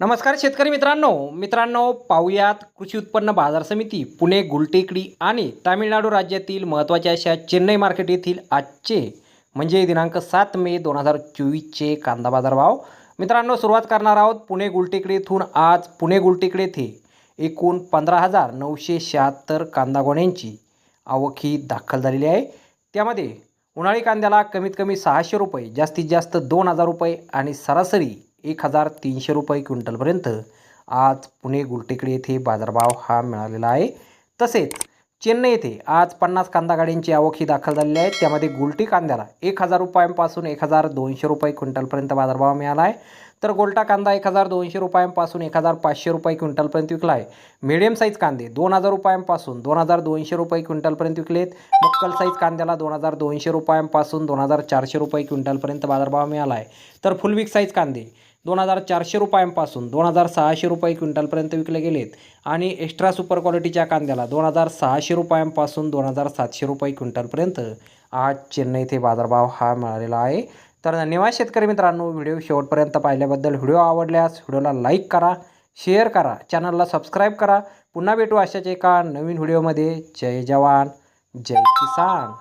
नमस्कार शेतकरी मित्रांनो. मित्रांनो पाहुयात कृषी उत्पन्न बाजार समिती पुणे गुलटेकडी आणि तामिळनाडू राज्यातील महत्त्वाच्या अशा चेन्नई मार्केट येथील आजचे म्हणजे दिनांक सात मे दोन हजार चोवीसचे कांदा बाजार भाव मित्रांनो सुरुवात करणार आहोत पुणे गुलटेकडी येथून. आज पुणे गुलटेकडी येथे एकूण पंधरा हजार नऊशे शहात्तर कांदा गोण्यांची आवक ही दाखल झालेली आहे. त्यामध्ये उन्हाळी कांद्याला कमीत कमी सहाशे रुपये जास्तीत जास्त दोन हजार रुपये आणि सरासरी एक हजार तीनशे रुपये क्विंटलपर्यंत आज पुणे गुलटेकडे येथे बाजारभाव हा मिळालेला आहे. तसेच चेन्नई येथे आज पन्नास कांदा गाड्यांची आवक ही दाखल झालेली आहे. त्यामध्ये गुलटी कांद्याला एक हजार रुपयांपासून एक हजार दोनशे रुपये क्विंटलपर्यंत बाजारभाव मिळाला आहे. तर गोलटा कांदा एक हजार दोनशे रुपयांपासून एक हजार पाचशे रुपये क्विंटलपर्यंत विकला आहे. मिडियम साईज कांदे दोन हजार रुपयांपासून दोन हजार दोनशे रुपये क्विंटलपर्यंत विकलेत. मुक्कल साईज कांद्याला दोन हजार दोनशे रुपयांपासून दोन हजार चारशे रुपये क्विंटलपर्यंत बाजारभाव मिळाला आहे. तर फुल विक साईज कांदे दोन हजार चारशे रुपयांपासून दोन हजार सहाशे रुपये क्विंटलपर्यंत विकले गेलेत. आणि एक्स्ट्रा सुपर क्वालिटीच्या कांद्याला दोन हजार सहाशे रुपयांपासून दोन हजार सातशे रुपये क्विंटलपर्यंत आज चेन्नई येथे बाजारभाव हा मिळालेला आहे. तर धन्यवाद शेतकरी मित्रांनो व्हिडिओ शेवटपर्यंत पाहिल्याबद्दल. व्हिडिओ आवडल्यास व्हिडिओला लाईक करा शेअर करा चॅनलला सबस्क्राईब करा. पुन्हा भेटू अशाच एका नवीन व्हिडिओमध्ये. जय जवान जय किसान.